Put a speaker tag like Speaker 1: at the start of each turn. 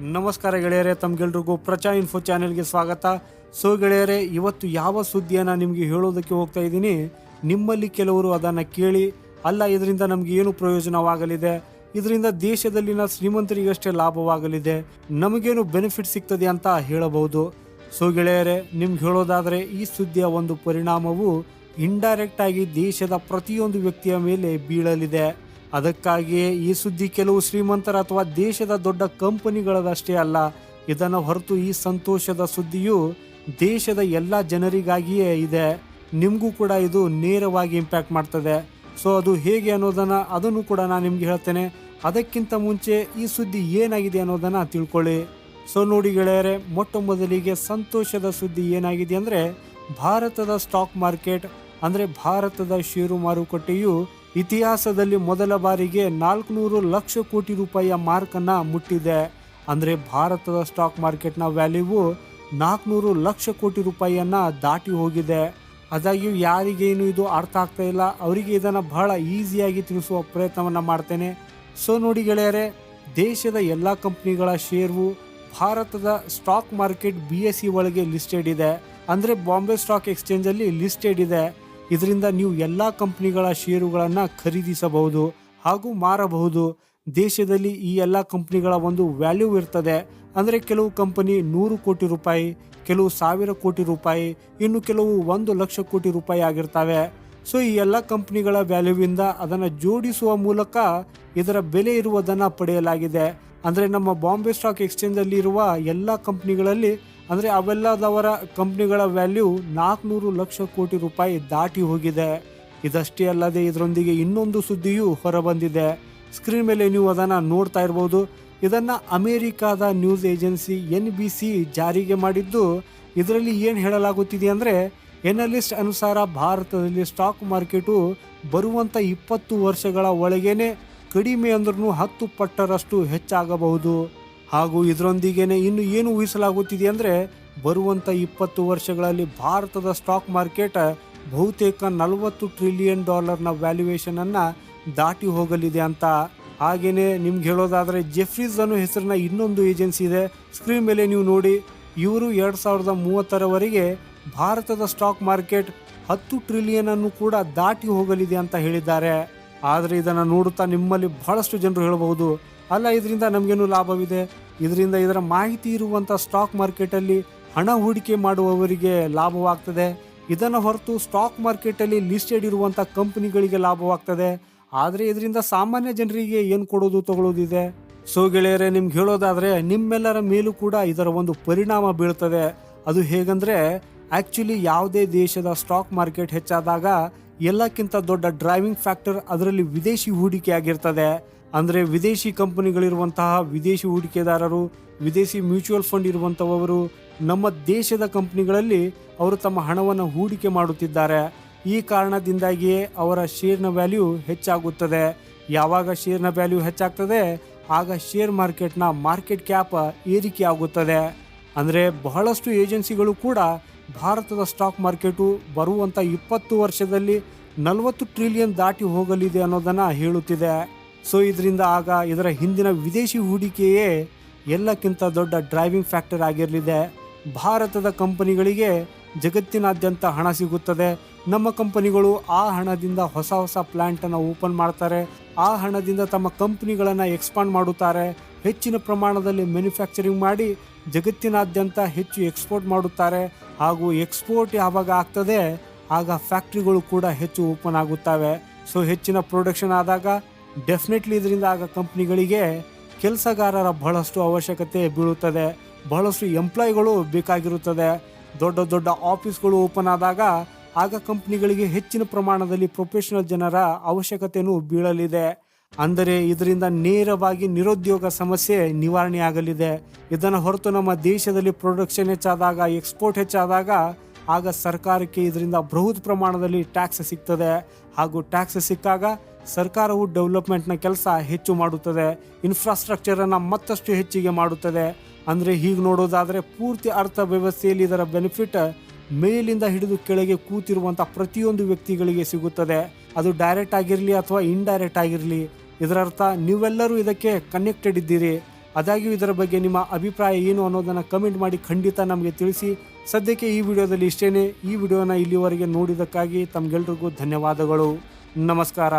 Speaker 1: ನಮಸ್ಕಾರ ಗೆಳೆಯರೇ, ತಮ್ಗೆಲ್ರಿಗೂ ಪ್ರಚಾ ಇನ್ಫೋ ಚಾನೆಲ್ಗೆ ಸ್ವಾಗತ. ಸೊ ಗೆಳೆಯರೇ, ಇವತ್ತು ಯಾವ ಸುದ್ದಿಯನ್ನು ನಿಮಗೆ ಹೇಳೋದಕ್ಕೆ ಹೋಗ್ತಾ ಇದ್ದೀನಿ, ನಿಮ್ಮಲ್ಲಿ ಕೆಲವರು ಅದನ್ನು ಕೇಳಿ, ಅಲ್ಲ, ಇದರಿಂದ ನಮಗೆ ಏನು ಪ್ರಯೋಜನವಾಗಲಿದೆ, ಇದರಿಂದ ದೇಶದಲ್ಲಿನ ಶ್ರೀಮಂತರಿಗಷ್ಟೇ ಲಾಭವಾಗಲಿದೆ, ನಮಗೇನು ಬೆನಿಫಿಟ್ ಸಿಗ್ತದೆ ಅಂತ ಹೇಳಬಹುದು. ಸೊ ಗೆಳೆಯರೇ, ನಿಮ್ಗೆ ಹೇಳೋದಾದರೆ ಈ ಸುದ್ದಿಯ ಒಂದು ಪರಿಣಾಮವು ಇಂಡೈರೆಕ್ಟ್ ಆಗಿ ದೇಶದ ಪ್ರತಿಯೊಂದು ವ್ಯಕ್ತಿಯ ಮೇಲೆ ಬೀಳಲಿದೆ. ಅದಕ್ಕಾಗಿಯೇ ಈ ಸುದ್ದಿ ಕೆಲವು ಶ್ರೀಮಂತರ ಅಥವಾ ದೇಶದ ದೊಡ್ಡ ಕಂಪನಿಗಳದಷ್ಟೇ ಅಲ್ಲ, ಇದನ್ನು ಹೊರತು ಈ ಸಂತೋಷದ ಸುದ್ದಿಯು ದೇಶದ ಎಲ್ಲ ಜನರಿಗಾಗಿಯೇ ಇದೆ. ನಿಮಗೂ ಕೂಡ ಇದು ನೇರವಾಗಿ ಇಂಪ್ಯಾಕ್ಟ್ ಮಾಡ್ತದೆ. ಸೊ ಅದು ಹೇಗೆ ಅನ್ನೋದನ್ನು ಅದನ್ನು ಕೂಡ ನಾನು ನಿಮ್ಗೆ ಹೇಳ್ತೇನೆ. ಅದಕ್ಕಿಂತ ಮುಂಚೆ ಈ ಸುದ್ದಿ ಏನಾಗಿದೆ ಅನ್ನೋದನ್ನು ತಿಳ್ಕೊಳ್ಳಿ. ಸೊ ನೋಡಿ ಗೆಳೆಯರೆ ಮೊಟ್ಟ ಮೊದಲಿಗೆ ಸಂತೋಷದ ಸುದ್ದಿ ಏನಾಗಿದೆ ಅಂದರೆ, ಭಾರತದ ಸ್ಟಾಕ್ ಮಾರ್ಕೆಟ್ ಅಂದರೆ ಭಾರತದ ಷೇರು ಮಾರುಕಟ್ಟೆಯು ಇತಿಹಾಸದಲ್ಲಿ ಮೊದಲ ಬಾರಿಗೆ ನಾಲ್ಕುನೂರು ಲಕ್ಷ ಕೋಟಿ ರೂಪಾಯಿಯ ಮಾರ್ಕನ್ನು ಮುಟ್ಟಿದೆ. ಅಂದರೆ ಭಾರತದ ಸ್ಟಾಕ್ ಮಾರ್ಕೆಟ್ನ ವ್ಯಾಲ್ಯೂವು ನಾಲ್ಕುನೂರು ಲಕ್ಷ ಕೋಟಿ ರೂಪಾಯಿಯನ್ನು ದಾಟಿ ಹೋಗಿದೆ. ಆದಾಗ್ಯೂ ಯಾರಿಗೇನು ಇದು ಅರ್ಥ ಆಗ್ತಾ ಇಲ್ಲ, ಅವರಿಗೆ ಇದನ್ನು ಬಹಳ ಈಸಿಯಾಗಿ ತಿಳಿಸುವ ಪ್ರಯತ್ನವನ್ನು ಮಾಡ್ತೇನೆ. ಸೊ ನೋಡಿ ಗೆಳೆಯರೆ, ದೇಶದ ಎಲ್ಲ ಕಂಪ್ನಿಗಳ ಶೇರು ಭಾರತದ stock market B S C ಒಳಗೆ ಲಿಸ್ಟೆಡ್ ಇದೆ. ಅಂದರೆ ಬಾಂಬೆ ಸ್ಟಾಕ್ ಎಕ್ಸ್ಚೇಂಜಲ್ಲಿ ಲಿಸ್ಟೆಡ್ ಇದೆ. ಇದರಿಂದ ನೀವು ಎಲ್ಲ ಕಂಪ್ನಿಗಳ ಷೇರುಗಳನ್ನು ಖರೀದಿಸಬಹುದು ಹಾಗೂ ಮಾರಬಹುದು. ದೇಶದಲ್ಲಿ ಈ ಎಲ್ಲ ಕಂಪ್ನಿಗಳ ಒಂದು ವ್ಯಾಲ್ಯೂ ಇರ್ತದೆ. ಅಂದರೆ ಕೆಲವು ಕಂಪನಿ ನೂರು ಕೋಟಿ ರೂಪಾಯಿ, ಕೆಲವು ಸಾವಿರ ಕೋಟಿ ರೂಪಾಯಿ, ಇನ್ನು ಕೆಲವು ಒಂದು ಲಕ್ಷ ಕೋಟಿ ರೂಪಾಯಿ ಆಗಿರ್ತವೆ. ಸೊ ಈ ಎಲ್ಲ ಕಂಪ್ನಿಗಳ ವ್ಯಾಲ್ಯೂವಿಂದ ಅದನ್ನು ಜೋಡಿಸುವ ಮೂಲಕ ಇದರ ಬೆಲೆ ಇರುವುದನ್ನು ಪಡೆಯಲಾಗಿದೆ. ಅಂದರೆ ನಮ್ಮ ಬಾಂಬೆ ಸ್ಟಾಕ್ ಎಕ್ಸ್ಚೇಂಜಲ್ಲಿ ಇರುವ ಎಲ್ಲ ಕಂಪ್ನಿಗಳಲ್ಲಿ ಅಂದರೆ ಅವೆಲ್ಲದವರ ಕಂಪ್ನಿಗಳ ವ್ಯಾಲ್ಯೂ ನಾಲ್ಕುನೂರು ಲಕ್ಷ ಕೋಟಿ ರೂಪಾಯಿ ದಾಟಿ ಹೋಗಿದೆ. ಇದಷ್ಟೇ ಅಲ್ಲದೆ ಇದರೊಂದಿಗೆ ಇನ್ನೊಂದು ಸುದ್ದಿಯೂ ಹೊರಬಂದಿದೆ. ಸ್ಕ್ರೀನ್ ಮೇಲೆ ನೀವು ಅದನ್ನು ನೋಡ್ತಾ ಇರ್ಬೋದು. ಇದನ್ನು ಅಮೇರಿಕಾದ news agency N B C ಜಾರಿಗೆ ಮಾಡಿದ್ದು. ಇದರಲ್ಲಿ ಏನು ಹೇಳಲಾಗುತ್ತಿದೆ ಅಂದರೆ, ಎನಲಿಸ್ಟ್ ಅನುಸಾರ ಭಾರತದಲ್ಲಿ ಸ್ಟಾಕ್ ಮಾರ್ಕೆಟು ಬರುವಂಥ ಇಪ್ಪತ್ತು ವರ್ಷಗಳ ಒಳಗೇನೆ ಕಡಿಮೆ ಅಂದ್ರೂ ಹತ್ತು ಪಟ್ಟರಷ್ಟು ಹೆಚ್ಚಾಗಬಹುದು. ಹಾಗೂ ಇದರೊಂದಿಗೇನೆ ಇನ್ನು ಏನು ಊಹಿಸಲಾಗುತ್ತಿದೆ ಅಂದರೆ ಬರುವಂಥ ಇಪ್ಪತ್ತು ವರ್ಷಗಳಲ್ಲಿ ಭಾರತದ ಸ್ಟಾಕ್ ಮಾರ್ಕೆಟ್ ಬಹುತೇಕ ನಲವತ್ತು ಟ್ರಿಲಿಯನ್ ಡಾಲರ್ನ ವ್ಯಾಲ್ಯೂಯೇಷನನ್ನು ದಾಟಿ ಹೋಗಲಿದೆ ಅಂತ. ಹಾಗೆಯೇ ನಿಮ್ಗೆ ಹೇಳೋದಾದರೆ ಜೆಫ್ರೀಸ್ ಅನ್ನೋ ಹೆಸರಿನ ಇನ್ನೊಂದು ಏಜೆನ್ಸಿ ಇದೆ. ಸ್ಕ್ರೀನ್ ಮೇಲೆ ನೀವು ನೋಡಿ, ಇವರು ಎರಡು ಸಾವಿರದ ಮೂವತ್ತರವರೆಗೆ ಭಾರತದ ಸ್ಟಾಕ್ ಮಾರ್ಕೆಟ್ ಹತ್ತು ಟ್ರಿಲಿಯನ್ ಅನ್ನು ಕೂಡ ದಾಟಿ ಹೋಗಲಿದೆ ಅಂತ ಹೇಳಿದ್ದಾರೆ. ಆದರೆ ಇದನ್ನು ನೋಡುತ್ತಾ ನಿಮ್ಮಲ್ಲಿ ಬಹಳಷ್ಟು ಜನರು ಹೇಳಬಹುದು ಅಲ್ಲ, ಇದರಿಂದ ನಮಗೇನು ಲಾಭವಿದೆ? ಇದರಿಂದ ಇದರ ಮಾಹಿತಿ ಇರುವಂಥ ಸ್ಟಾಕ್ ಮಾರ್ಕೆಟಲ್ಲಿ ಹಣ ಹೂಡಿಕೆ ಮಾಡುವವರಿಗೆ ಲಾಭವಾಗ್ತದೆ. ಇದನ್ನು ಹೊರತು ಸ್ಟಾಕ್ ಮಾರ್ಕೆಟಲ್ಲಿ ಲಿಸ್ಟೆಡ್ ಇರುವಂಥ ಕಂಪನಿಗಳಿಗೆ ಲಾಭವಾಗ್ತದೆ. ಆದರೆ ಇದರಿಂದ ಸಾಮಾನ್ಯ ಜನರಿಗೆ ಏನು ಕೊಡೋದು ತಗೊಳ್ಳೋದಿದೆ ಸೊ ಗೆಳೆಯರೆ ನಿಮ್ಗೆ ಹೇಳೋದಾದ್ರೆ ನಿಮ್ಮೆಲ್ಲರ ಮೇಲೂ ಕೂಡ ಇದರ ಒಂದು ಪರಿಣಾಮ ಬೀಳ್ತದೆ. ಅದು ಹೇಗಂದ್ರೆ ಆಕ್ಚುಲಿ ಯಾವುದೇ ದೇಶದ ಸ್ಟಾಕ್ ಮಾರ್ಕೆಟ್ ಹೆಚ್ಚಾದಾಗ ಎಲ್ಲಕ್ಕಿಂತ ದೊಡ್ಡ ಡ್ರೈವಿಂಗ್ ಫ್ಯಾಕ್ಟರ್ ಅದರಲ್ಲಿ ವಿದೇಶಿ ಹೂಡಿಕೆ ಆಗಿರ್ತದೆ. ಅಂದರೆ ವಿದೇಶಿ ಕಂಪನಿಗಳಿರುವಂತಹ ವಿದೇಶಿ ಹೂಡಿಕೆದಾರರು, ವಿದೇಶಿ ಮ್ಯೂಚುವಲ್ ಫಂಡ್ ಇರುವಂಥವರು ನಮ್ಮ ದೇಶದ ಕಂಪನಿಗಳಲ್ಲಿ ಅವರು ತಮ್ಮ ಹಣವನ್ನು ಹೂಡಿಕೆ ಮಾಡುತ್ತಿದ್ದಾರೆ. ಈ ಕಾರಣದಿಂದಾಗಿಯೇ ಅವರ ಶೇರ್ನ ವ್ಯಾಲ್ಯೂ ಹೆಚ್ಚಾಗುತ್ತದೆ. ಯಾವಾಗ ಶೇರ್ನ ವ್ಯಾಲ್ಯೂ ಹೆಚ್ಚಾಗ್ತದೆ, ಆಗ ಶೇರ್ ಮಾರ್ಕೆಟ್ನ ಮಾರ್ಕೆಟ್ ಕ್ಯಾಪ್ ಏರಿಕೆ ಆಗುತ್ತದೆ ಅಂದರೆ ಬಹಳಷ್ಟು ಏಜೆನ್ಸಿಗಳು ಕೂಡ ಭಾರತದ ಸ್ಟಾಕ್ ಮಾರ್ಕೆಟು ಬರುವಂಥ ಇಪ್ಪತ್ತು ವರ್ಷದಲ್ಲಿ ನಲವತ್ತು ಟ್ರಿಲಿಯನ್ ದಾಟಿ ಹೋಗಲಿದೆ ಅನ್ನೋದನ್ನು ಹೇಳುತ್ತಿದೆ. ಸೊ ಇದರಿಂದ ಆಗ ಇದರ ಹಿಂದಿನ ವಿದೇಶಿ ಹೂಡಿಕೆಯೇ ಎಲ್ಲಕ್ಕಿಂತ ದೊಡ್ಡ ಡ್ರೈವಿಂಗ್ ಫ್ಯಾಕ್ಟರ್ ಆಗಿರಲಿದೆ. ಭಾರತದ ಕಂಪನಿಗಳಿಗೆ ಜಗತ್ತಿನಾದ್ಯಂತ ಹಣ ಸಿಗುತ್ತದೆ. ನಮ್ಮ ಕಂಪನಿಗಳು ಆ ಹಣದಿಂದ ಹೊಸ ಹೊಸ ಪ್ಲ್ಯಾಂಟನ್ನು ಓಪನ್ ಮಾಡ್ತಾರೆ. ಆ ಹಣದಿಂದ ತಮ್ಮ ಕಂಪನಿಗಳನ್ನು ಎಕ್ಸ್ಪಾಂಡ್ ಮಾಡುತ್ತಾರೆ. ಹೆಚ್ಚಿನ ಪ್ರಮಾಣದಲ್ಲಿ ಮ್ಯಾನುಫ್ಯಾಕ್ಚರಿಂಗ್ ಮಾಡಿ ಜಗತ್ತಿನಾದ್ಯಂತ ಹೆಚ್ಚು ಎಕ್ಸ್ಪೋರ್ಟ್ ಮಾಡುತ್ತಾರೆ. ಹಾಗೂ ಎಕ್ಸ್ಪೋರ್ಟ್ ಯಾವಾಗ ಆಗ್ತದೆ, ಆಗ ಫ್ಯಾಕ್ಟ್ರಿಗಳು ಕೂಡ ಹೆಚ್ಚು ಓಪನ್ ಆಗುತ್ತವೆ. ಸೊ ಹೆಚ್ಚಿನ ಪ್ರೊಡಕ್ಷನ್ ಆದಾಗ ಡೆಫಿನೆಟ್ಲಿ ಇದರಿಂದ ಆಗ ಕಂಪ್ನಿಗಳಿಗೆ ಕೆಲಸಗಾರರ ಬಹಳಷ್ಟು ಅವಶ್ಯಕತೆ ಬೀಳುತ್ತದೆ. ಬಹಳಷ್ಟು ಎಂಪ್ಲಾಯ್ಗಳು ಬೇಕಾಗಿರುತ್ತದೆ. ದೊಡ್ಡ ದೊಡ್ಡ ಆಫೀಸ್ಗಳು ಓಪನ್ ಆದಾಗ ಆಗ ಕಂಪ್ನಿಗಳಿಗೆ ಹೆಚ್ಚಿನ ಪ್ರಮಾಣದಲ್ಲಿ ಪ್ರೊಫೆಷನಲ್ ಜನರ ಅವಶ್ಯಕತೆಯೂ ಬೀಳಲಿದೆ. ಅಂದರೆ ಇದರಿಂದ ನೇರವಾಗಿ ನಿರುದ್ಯೋಗ ಸಮಸ್ಯೆ ನಿವಾರಣೆ ಆಗಲಿದೆ. ಇದನ್ನು ಹೊರತು ನಮ್ಮ ದೇಶದಲ್ಲಿ ಪ್ರೊಡಕ್ಷನ್ ಹೆಚ್ಚಾದಾಗ ಎಕ್ಸ್ಪೋರ್ಟ್ ಹೆಚ್ಚಾದಾಗ ಆಗ ಸರ್ಕಾರಕ್ಕೆ ಇದರಿಂದ ಬೃಹತ್ ಪ್ರಮಾಣದಲ್ಲಿ ಟ್ಯಾಕ್ಸ್ ಸಿಗ್ತದೆ. ಹಾಗೂ ಟ್ಯಾಕ್ಸ್ ಸಿಕ್ಕಾಗ ಸರ್ಕಾರವು ಡೆವಲಪ್ಮೆಂಟ್ನ ಕೆಲಸ ಹೆಚ್ಚು ಮಾಡುತ್ತದೆ, ಇನ್ಫ್ರಾಸ್ಟ್ರಕ್ಚರನ್ನು ಮತ್ತಷ್ಟು ಹೆಚ್ಚಿಗೆ ಮಾಡುತ್ತದೆ. ಅಂದರೆ ಹೀಗೆ ನೋಡೋದಾದರೆ ಪೂರ್ತಿ ಅರ್ಥವ್ಯವಸ್ಥೆಯಲ್ಲಿ ಇದರ ಬೆನಿಫಿಟ್ ಮೇಲಿಂದ ಹಿಡಿದು ಕೆಳಗೆ ಕೂತಿರುವಂಥ ಪ್ರತಿಯೊಂದು ವ್ಯಕ್ತಿಗಳಿಗೆ ಸಿಗುತ್ತದೆ. ಅದು ಡೈರೆಕ್ಟ್ ಆಗಿರಲಿ ಅಥವಾ ಇಂಡೈರೆಕ್ಟ್ ಆಗಿರಲಿ, ಇದರರ್ಥ ನೀವೆಲ್ಲರೂ ಇದಕ್ಕೆ ಕನೆಕ್ಟೆಡ್ ಇದ್ದೀರಿ. ಅದಾಗ್ಯೂ ಇದರ ಬಗ್ಗೆ ನಿಮ್ಮ ಅಭಿಪ್ರಾಯ ಏನು ಅನ್ನೋದನ್ನು ಕಮೆಂಟ್ ಮಾಡಿ ಖಂಡಿತ ನಮಗೆ ತಿಳಿಸಿ. ಸದ್ಯಕ್ಕೆ ಈ ವಿಡಿಯೋದಲ್ಲಿ ಇಷ್ಟೇನೆ. ಈ ವಿಡಿಯೋನ ಇಲ್ಲಿವರೆಗೆ ನೋಡಿದ್ದಕ್ಕಾಗಿ ತಮಗೆಲ್ರಿಗೂ ಧನ್ಯವಾದಗಳು. ನಮಸ್ಕಾರ.